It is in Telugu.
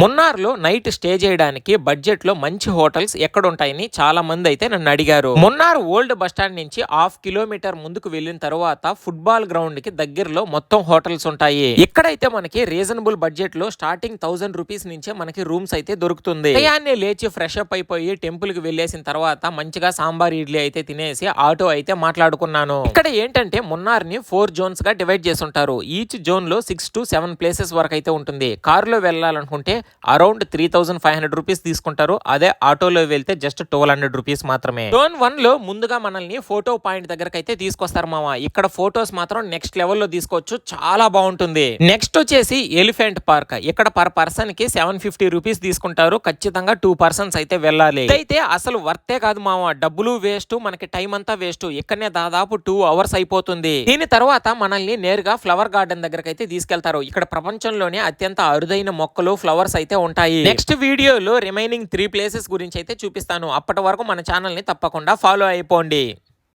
మున్నార్లో నైట్ స్టే చేయడానికి బడ్జెట్లో మంచి హోటల్స్ ఎక్కడ ఉంటాయని చాలా మంది అయితే నన్ను అడిగారు. మున్నార్ ఓల్డ్ బస్ స్టాండ్ నుంచి హాఫ్ కిలోమీటర్ ముందుకు వెళ్ళిన తర్వాత ఫుట్బాల్ గ్రౌండ్కి దగ్గరలో మొత్తం హోటల్స్ ఉంటాయి. ఇక్కడైతే మనకి రీజనబుల్ బడ్జెట్లో స్టార్టింగ్ థౌసండ్ రూపీస్ నుంచే మనకి రూమ్స్ అయితే దొరుకుతుంది. ఉదయాన్నే లేచి ఫ్రెష్ అప్ అయిపోయి టెంపుల్కి వెళ్ళేసిన తర్వాత మంచిగా సాంబార్ ఇడ్లీ అయితే తినేసి ఆటో అయితే మాట్లాడుకున్నాను. ఇక్కడ ఏంటంటే మున్నార్ని ఫోర్ జోన్స్గా డివైడ్ చేసి ఉంటారు. ఈచ్ జోన్లో సిక్స్ టు సెవెన్ ప్లేసెస్ వరకు అయితే ఉంటుంది. కారులో వెళ్ళాలనుకుంటే around three thousand five hundred rupees తీసుకుంటారు. అదే ఆటోలో వెళ్తే జస్ట్ ట్వెల్వ్ హండ్రెడ్ రూపీస్ మాత్రమే. జోన్ వన్లో ముందుగా మనల్ని ఫోటో పాయింట్ దగ్గరకు అయితే తీసుకొస్తారు మామ ఇక్కడ ఫోటోస్ మాత్రం నెక్స్ట్ లెవెల్లో తీసుకోవచ్చు. చాలా బాగుంటుంది. నెక్స్ట్ వచ్చేసి ఎలిఫెంట్ పార్క్. ఇక్కడ పర్ పర్సన్కి సెవెన్ ఫిఫ్టీ రూపీస్ తీసుకుంటారు. ఖచ్చితంగా టూ పర్సన్స్ అయితే వెళ్ళాలి. అయితే అసలు వర్తే కాదు మామ డబ్బులు వేస్ట్ మనకి టైం అంతా వేస్ట్. ఇక్కడనే దాదాపు టూ అవర్స్ అయిపోతుంది. దీని తర్వాత మనల్ని నేరుగా ఫ్లవర్ గార్డెన్ దగ్గరకైతే అయితే తీసుకెళ్తారు. ఇక్కడ ప్రపంచంలోనే అత్యంత అరుదైన మొక్కలు ఫ్లవర్స్ అయితే ఉంటాయి. నెక్స్ట్ వీడియోలో రిమైనింగ్ త్రీ ప్లేసెస్ గురించి అయితే చూపిస్తాను. అప్పటి వరకు మన ఛానల్ని తప్పకుండా ఫాలో అయిపోండి.